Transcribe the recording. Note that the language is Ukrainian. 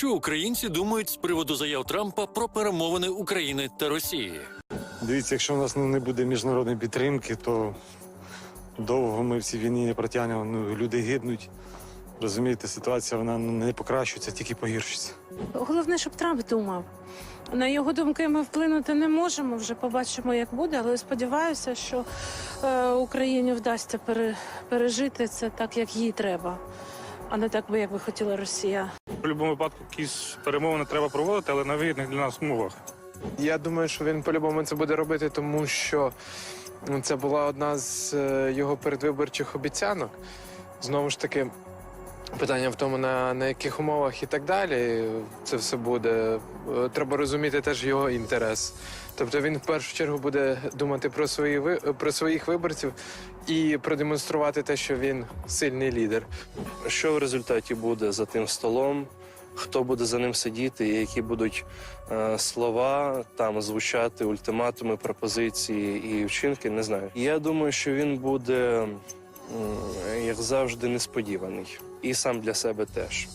Що українці думають з приводу заяв Трампа про перемовини України та Росії? Дивіться, якщо у нас не буде міжнародної підтримки, то довго ми в цій війні не протягнемо. Ну, люди гибнуть. Розумієте, ситуація вона не покращується, тільки погіршується. Головне, щоб Трамп думав. На його думки ми вплинути не можемо. Вже побачимо, як буде. Але сподіваюся, що е, Україні вдасться пере, пережити це так, як їй треба, а не так, би, як би хотіла Росія. Будь-якому випадку якісь перемовини треба проводити, але на вигідних для нас умовах. Я думаю, що він по-любому це буде робити, тому що ну, це була одна з е, його передвиборчих обіцянок. Знову ж таки, питання в тому, на, на яких умовах і так далі це все буде. Е, Треба розуміти теж його інтерес. Тобто він в першу чергу буде думати про свої про своїх виборців і продемонструвати те, що він сильний лідер. що в результаті буде за тим столом, хто буде за ним сидіти, і які будуть е, слова там звучати, ультиматуми, пропозиції і вчинки, не знаю. Я думаю, що він буде, як завжди, несподіваний, і сам для себе теж.